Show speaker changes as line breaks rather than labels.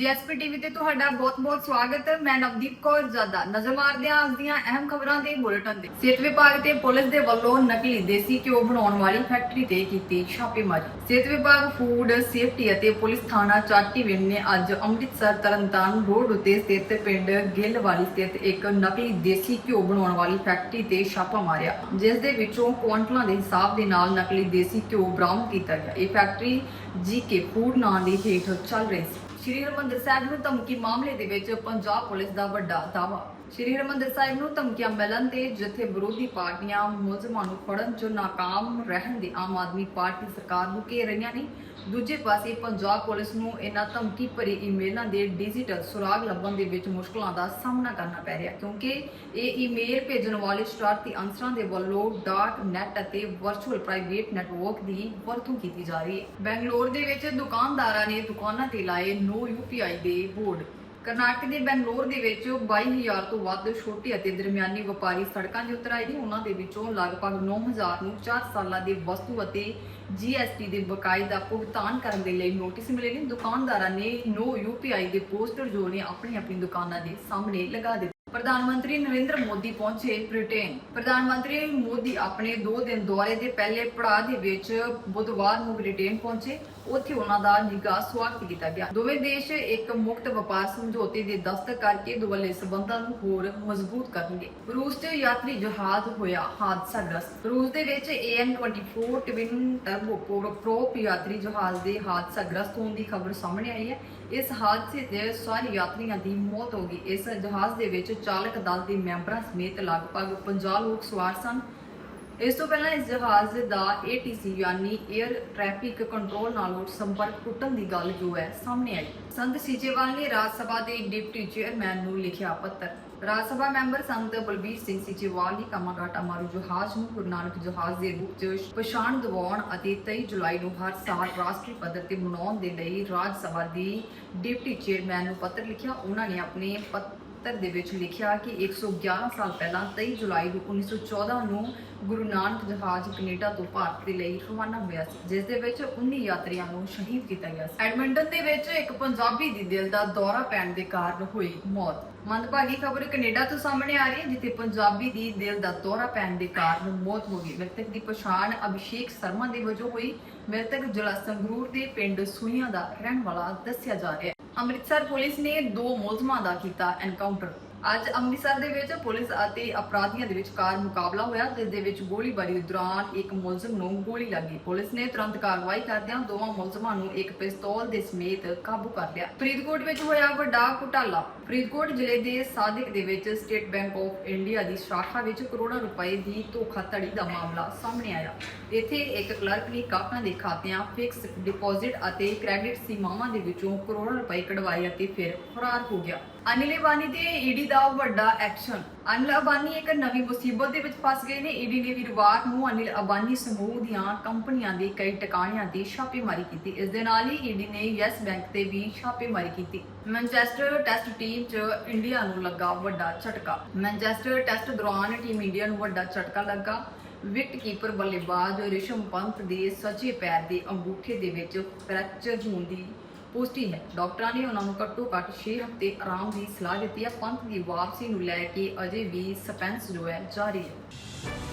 GSP TV ਤੇ ਤੁਹਾਡਾ ਬਹੁਤ-ਬਹੁਤ ਸਵਾਗਤ। ਹੈ ਮੈਂ ਨਵਦੀਪ ਕੌਰ ਜਾਦਾ। ਨਜ਼ਰ ਮਾਰਦੇ ਹਾਂ ਅੱਜ ਦੀਆਂ ਅਹਿਮ ਖਬਰਾਂ ਦੇ ਬੁਲੇਟਿਨ ਦੇ ਸਿਹਤ ਵਿਭਾਗ ਤੇ ਪੁਲਿਸ ਦੇ ਵੱਲੋਂ ਨਕਲੀ ਦੇਸੀ ਘਿਓ ਬਣਾਉਣ ਵਾਲੀ ਫੈਕਟਰੀ ਤੇ ਕੀਤੀ ਛਾਪੇਮਾਰੀ। ਸਿਹਤ ਵਿਭਾਗ, ਫੂਡ ਸੇਫਟੀ ਅਤੇ ਪੁਲਿਸ ਥਾਣਾ ਚਾਟੀਵਿੰਡ ਨੇ ਅੱਜ ਅੰਮ੍ਰਿਤਸਰ, ਤਰਨਤਾਰਨ ਰੋਡ ਉੱਤੇ ਸਥਿਤ ਪਿੰਡ ਗਿੱਲਵਾਲੀ ਸਥਿਤ ਇੱਕ ਨਕਲੀ ਦੇਸੀ ਘਿਓ ਬਣਾਉਣ ਵਾਲੀ ਫੈਕਟਰੀ ਤੇ ਛਾਪਾ ਮਾਰਿਆ। ਜਿਸ ਦੇ ਵਿੱਚੋਂ ਕੁਆਂਟਲਾਂ ਦੇ ਹਿਸਾਬ ਦੇ ਨਾਲ ਨਕਲੀ ਦੇਸੀ ਘਿਓ ਬਰਾਮਦ ਕੀਤਾ ਗਿਆ। ਇਹ ਫੈਕਟਰੀ ਜੀਕੇ ਫੂਡ ਨਾਂ ਦੇ ਹੇਠ ਚੱਲ ਰਹੀ ਸੀ। ਸ਼੍ਰੀ ਹਰਿਮੰਦਰ ਸਾਹਿਬ ਨੂੰ ਧਮਕੀ ਮਾਮਲੇ ਦੇ ਵਿੱਚ ਪੰਜਾਬ ਪੁਲਿਸ ਦਾ ਵੱਡਾ ਦਾਅਵਾ। ਸ਼੍ਰੀ ਹਰਿਮੰਦਰ ਸਾਹਿਬ ਨੂੰ ਧਮਕੀਆਂ ਮਿਲਣ ਤੇ ਜਿੱਥੇ ਵਿਰੋਧੀ ਪਾਰਟੀਆਂ ਮੁਲਜ਼ਮਾਂ ਨੂੰ ਫੜਨ 'ਚ ਨਾਕਾਮ ਰਹਿਣ ਦੇ ਆਮ ਆਦਮੀ ਪਾਰਟੀ ਸਰਕਾਰ ਨੂੰ ਘੇਰ ਰਹੀਆਂ ਨੇ। ਦੂਜੇ ਪਾਸੇ ਪੰਜਾਬ ਪੁਲਿਸ ਨੂੰ ਇਹਨਾਂ ਧਮਕੀ ਭਰੀ ਈਮੇਲਾਂ ਦੇ ਡਿਜੀਟਲ ਸੁਰਾਗ ਲੱਭਣ ਦੇ ਵਿੱਚ ਮੁਸ਼ਕਲਾਂ ਦਾ ਸਾਹਮਣਾ ਕਰਨਾ ਪੈ ਰਿਹਾ, ਕਿਉਂਕਿ ਇਹ ਈਮੇਲ ਭੇਜਣ ਵਾਲੇ ਸ਼ਰਾਰਤੀ ਅੰਸਰਾਂ ਦੇ ਵੱਲੋਂ ਡਾਰਕ ਨੈਟ ਅਤੇ ਵਰਚੁਅਲ ਪ੍ਰਾਈਵੇਟ ਨੈਟਵਰਕ ਦੀ ਵਰਤੋਂ ਕੀਤੀ ਜਾ ਰਹੀ ਹੈ। ਬੈਂਗਲੌਰ ਦੇ ਵਿੱਚ ਦੁਕਾਨਦਾਰਾਂ ਨੇ ਦੁਕਾਨਾਂ ਤੇ ਲਾਏ ਨੋ ਯੂਪੀਆਈ ਦੇ ਬੋਰਡ। ਕਰਨਾਟਕ ਦੇ ਬੈਂਗਲੌਰ ਦੇ ਵਿੱਚ 22000 ਤੋਂ ਵੱਧ ਛੋਟੇ ਅਤੇ ਦਰਮਿਆਨੀ ਵਪਾਰੀ ਸੜਕਾਂ 'ਤੇ ਉਤਰ ਆਏ ਨੇ। ਉਹਨਾਂ ਦੇ ਵਿੱਚੋਂ ਲਗਭਗ 9000 ਨੂੰ 4 ਸਾਲਾਂ ਦੇ ਵਸਤੂ ਅਤੇ ਜੀਐਸਟੀ ਦੇ ਬਕਾਏ ਦਾ ਭੁਗਤਾਨ ਕਰਨ ਦੇ ਲਈ ਨੋਟਿਸ ਮਿਲੇ ਨੇ। ਦੁਕਾਨਦਾਰਾਂ ਨੇ ਨੋ ਯੂਪੀਆਈ ਦੇ ਪੋਸਟਰ ਜੋ ਨੇ ਆਪਣੀ ਆਪਣੀ ਦੁਕਾਨਾਂ ਦੇ ਸਾਹਮਣੇ ਲਗਾ ਦਿੱਤੇ। ਪ੍ਰਧਾਨ ਮੰਤਰੀ ਨਰਿੰਦਰ ਮੋਦੀ ਪਹੁੰਚੇ ਬ੍ਰਿਟੇਨ। ਪ੍ਰਧਾਨ ਮੰਤਰੀ ਮੋਦੀ ਆਪਣੇ 2 ਦਿਨ ਦੌਰੇ ਦੇ ਪਹਿਲੇ ਪੜਾਅ ਦੇ ਵਿੱਚ ਬੁੱਧਵਾਰ ਨੂੰ ਬ੍ਰਿਟੇਨ ਪਹੁੰਚੇ। ਉੱਥੇ ਉਹਨਾਂ ਦਾ ਨਿੱਘਾ ਸਵਾਗਤ ਕੀਤਾ ਗਿਆ। ਦੋਵੇਂ ਦੇਸ਼ ਇੱਕ ਮੁਕਤ ਵਪਾਰ ਸਮਝੌਤੇ ਦੇ ਦਸਤਕ ਕਰਕੇ ਦੁਵੱਲੇ ਸਬੰਧਾਂ ਨੂੰ ਹੋਰ ਮਜ਼ਬੂਤ ਕਰਨਗੇ। ਰੂਸ 'ਚ ਯਾਤਰੀ ਜਹਾਜ਼ ਹੋਇਆ ਹਾਦਸਾ ਗ੍ਰਸਤ। ਰੂਸ ਦੇ ਵਿੱਚ AN24 ਟਵਿਨ ਟਰਬੋ ਪ੍ਰੋਪ ਯਾਤਰੀ ਜਹਾਜ਼ ਦੇ ਹਾਦਸਾ ਗ੍ਰਸਤ ਹੋਣ ਦੀ ਖਬਰ ਸਾਹਮਣੇ ਆਈ ਹੈ। ਇਸ ਹਾਦਸੇ 'ਚ ਸਾਰੇ ਯਾਤਰੀਆਂ ਦੀ ਮੌਤ ਹੋ ਗਈ। ਇਸ ਜਹਾਜ਼ ਦੇ ਵਿੱਚ ਚਾਲਕ ਦਲ ਦੇ ਮੈਂਬਰਾਂ ਸਮੇਤ ਲਗਭਗ 50 ਲੋਕ ਸਵਾਰ ਸਨ। ਇਸ ਤੋਂ ਪਹਿਲਾਂ ਇਸ ਜਹਾਜ਼ ਦਾ ATC ਯਾਨੀ 에ਅਰ ਟ੍ਰੈਫਿਕ ਕੰਟਰੋਲ ਨਾਲ ਸੰਪਰਕ ਟੁੱਟਣ ਦੀ ਗੱਲ ਜੋ ਹੈ ਸਾਹਮਣੇ ਆਈ। ਸੰਤ ਸੀਚੇਵਾਲ ਨੇ ਰਾਜ ਸਭਾ ਦੇ ਡਿਪਟੀ ਚੇਅਰਮੈਨ ਨੂੰ ਲਿਖਿਆ ਪੱਤਰ। ਰਾਜ ਸਭਾ ਮੈਂਬਰ ਸੰਤ ਬਲਬੀਰ ਸਿੰਘ ਸੀਚੇਵਾਲ ਨੇ ਕਾਮਾਗਾਟਾ ਮਾਰੂ ਜਹਾਜ਼ ਨੂੰ ਗੁਰੂ ਨਾਨਕ ਜਹਾਜ਼ ਦੇ ਰੂਪ 'ਚ ਪਛਾਣ ਦਿਵਾਉਣ ਅਤੇ 23 ਜੁਲਾਈ ਨੂੰ ਹਰ ਸਾਲ ਰਾਸ਼ਟਰੀ ਪੱਧਰ ਤੇ ਮਨਾਉਣ ਦੇ ਲਈ ਰਾਜ ਸਭਾ ਦੀ ਡਿਪਟੀ ਚੇਅਰਮੈਨ ਨੂੰ ਪੱਤਰ ਲਿਖਿਆ। ਉਹਨਾਂ ਨੇ ਆਪਣੇ ਪੱਤਰ ਦੇ ਵਿੱਚ ਲਿਖਿਆ ਕਿ 111 ਸਾਲ ਪਹਿਲਾਂ 23 ਜੁਲਾਈ ਨੂੰ 1914 ਨੂੰ ਗੁਰੂ ਨਾਨਕ ਜਹਾਜ਼ ਕੈਨੇਡਾ ਤੋਂ ਭਾਰਤ ਦੇ ਲਈ ਰਵਾਨਾ ਹੋਇਆ ਸੀ, ਜਿਸ ਦੇ ਵਿੱਚ 19 ਯਾਤਰੀਆਂ ਨੂੰ ਸ਼ਹੀਦ ਕੀਤਾ ਗਿਆ ਸੀ। ਐਡਮਿੰਟਨ ਦੇ ਵਿੱਚ ਇੱਕ ਪੰਜਾਬੀ ਦੀ ਦਿਲ ਦਾ ਦੌਰਾ ਪੈਣ ਦੇ ਕਾਰਨ ਹੋਈ ਮੌਤ। ਮੰਦਭਾਗੀ ਖਬਰ ਕੈਨੇਡਾ ਤੋਂ ਸਾਹਮਣੇ ਆ ਰਹੀ ਹੈ, ਜਿੱਥੇ ਪੰਜਾਬੀ ਦੀ ਦਿਲ ਦਾ ਦੌਰਾ ਪੈਣ ਦੇ ਕਾਰਨ ਮੌਤ ਹੋ ਗਈ। ਮ੍ਰਿਤਕ ਦੀ ਪਛਾਣ ਅਭਿਸ਼ੇਕ ਸ਼ਰਮਾ ਦੇ ਵਜੋਂ ਹੋਈ। ਮ੍ਰਿਤਕ ਜ਼ਿਲ੍ਹਾ ਸੰਗਰੂਰ ਦੇ ਪਿੰਡ ਸੂਈਆਂ ਦਾ ਰਹਿਣ ਵਾਲਾ ਦੱਸਿਆ ਜਾ ਰਿਹਾ ਹੈ। ਅੰਮ੍ਰਿਤਸਰ ਪੁਲਿਸ ਨੇ ਦੋ ਮੁਲਜ਼ਮਾਂ ਦਾ ਕੀਤਾ ਐਨਕਾਊਂਟਰ। ਅੱਜ ਅੰਮ੍ਰਿਤਸਰ ਦੇ ਵਿੱਚ ਪੁਲਿਸ ਅਤੇ ਅਪਰਾਧੀਆਂ ਦੇ ਵਿਚਕਾਰ ਮੁਕਾਬਲਾ ਹੋਇਆ, ਜਿਸ ਦੇ ਵਿੱਚ ਗੋਲੀਬਾਰੀ ਦੌਰਾਨ ਇੱਕ ਮੁਲਜ਼ਮ ਨੂੰ ਗੋਲੀ ਲੱਗੀ ਪੁਲਿਸ ਨੇ ਤੁਰੰਤ ਕਾਰਵਾਈ ਕਰਦਿਆਂ ਦੋਵਾਂ ਮੁਲਜ਼ਮਾਂ ਨੂੰ ਇੱਕ ਪਿਸਤੌਲ ਦੇ ਸਮੇਤ ਕਾਬੂ ਕਰ ਲਿਆ। ਫਰੀਦਕੋਟ ਵਿੱਚ ਹੋਇਆ ਵੱਡਾ ਘੁਟਾਲਾ। ਫਰੀਦਕੋਟ ਜ਼ਿਲ੍ਹੇ ਦੇ ਸਾਦਿਕ ਦੇ ਵਿੱਚ ਸਟੇਟ ਬੈਂਕ ਆਫ ਇੰਡੀਆ ਦੀ ਸ਼ਾਖਾ ਵਿੱਚ ਕਰੋੜਾਂ ਰੁਪਏ ਦੀ ਧੋਖਾਧੜੀ ਦਾ ਮਾਮਲਾ ਸਾਹਮਣੇ ਆਇਆ। ਇੱਥੇ ਇੱਕ ਕਲਰਕ ਨੇ ਗਾਹਕਾਂ ਦੇ ਖਾਤਿਆਂ ਫਿਕਸ ਡਿਪੋਜ਼ਿਟ ਅਤੇ ਕ੍ਰੈਡਿਟ ਸੀਮਾਵਾਂ ਦੇ ਵਿੱਚੋਂ ਕਰੋੜਾਂ ਰੁਪਏ ਕਢਵਾਏ ਅਤੇ ਫਿਰ ਫਰਾਰ ਹੋ ਗਿਆ। ਅਨਿਲ ਅਬਾਨੀ ਤੇ ਈਡੀ ਦਾ ਵੱਡਾ ਐਕਸ਼ਨ ਅਨਿਲ ਅਬਾਨੀ ਇੱਕ ਨਵੀਂ ਮੁਸੀਬਤ ਦੇ ਵਿੱਚ ਫਸ ਗਏ ਨੇ। ਈਡੀ ਨੇ ਵੀਰਵਾਰ ਨੂੰ ਅਨਿਲ ਅਬਾਨੀ ਸਮੂਹ ਦੀਆਂ ਕੰਪਨੀਆਂ ਦੇ ਕਈ ਟਿਕਾਣਿਆਂ ਦੀ ਛਾਪੇਮਾਰੀ ਕੀਤੀ। ਇਸ ਦੇ ਨਾਲ ਹੀ ਈਡੀ ਨੇ ਯੈਸ ਬੈਂਕ ਤੇ ਵੀ ਛਾਪੇਮਾਰੀ ਕੀਤੀ। ਮੈਨਚੈਸਟਰ ਟੈਸਟ ਟੀਮ 'ਚ ਇੰਡੀਆ ਨੂੰ ਲੱਗਾ ਵੱਡਾ ਝਟਕਾ। ਮੈਨਚੈਸਟਰ ਟੈਸਟ ਦੌਰਾਨ ਟੀਮ ਇੰਡੀਆ ਨੂੰ ਵੱਡਾ ਝਟਕਾ ਲੱਗਾ। ਵਿਕਟ ਕੀਪਰ ਬੱਲੇਬਾਜ਼ ਰਿਸ਼ਮ ਪੰਤ ਦੇ ਸੱਜੇ ਪੈਰ ਦੇ ਅੰਗੂਠੇ ਦੇ ਵਿੱਚ ਫ੍ਰੈਕਚਰ ਹੋਣ ਦੀ ਪੁਸ਼ਟੀ ਹੈ। ਡਾਕਟਰਾਂ ਨੇ ਉਹਨਾਂ ਨੂੰ ਘੱਟੋ ਘੱਟ 6 ਹਫ਼ਤੇ ਆਰਾਮ ਦੀ ਸਲਾਹ ਦਿੱਤੀ ਹੈ। ਪੰਥ ਦੀ ਵਾਪਸੀ ਨੂੰ ਲੈ ਕੇ ਅਜੇ ਵੀ ਸਸਪੈਂਸ ਜੋ ਹੈ ਜਾਰੀ ਹੈ।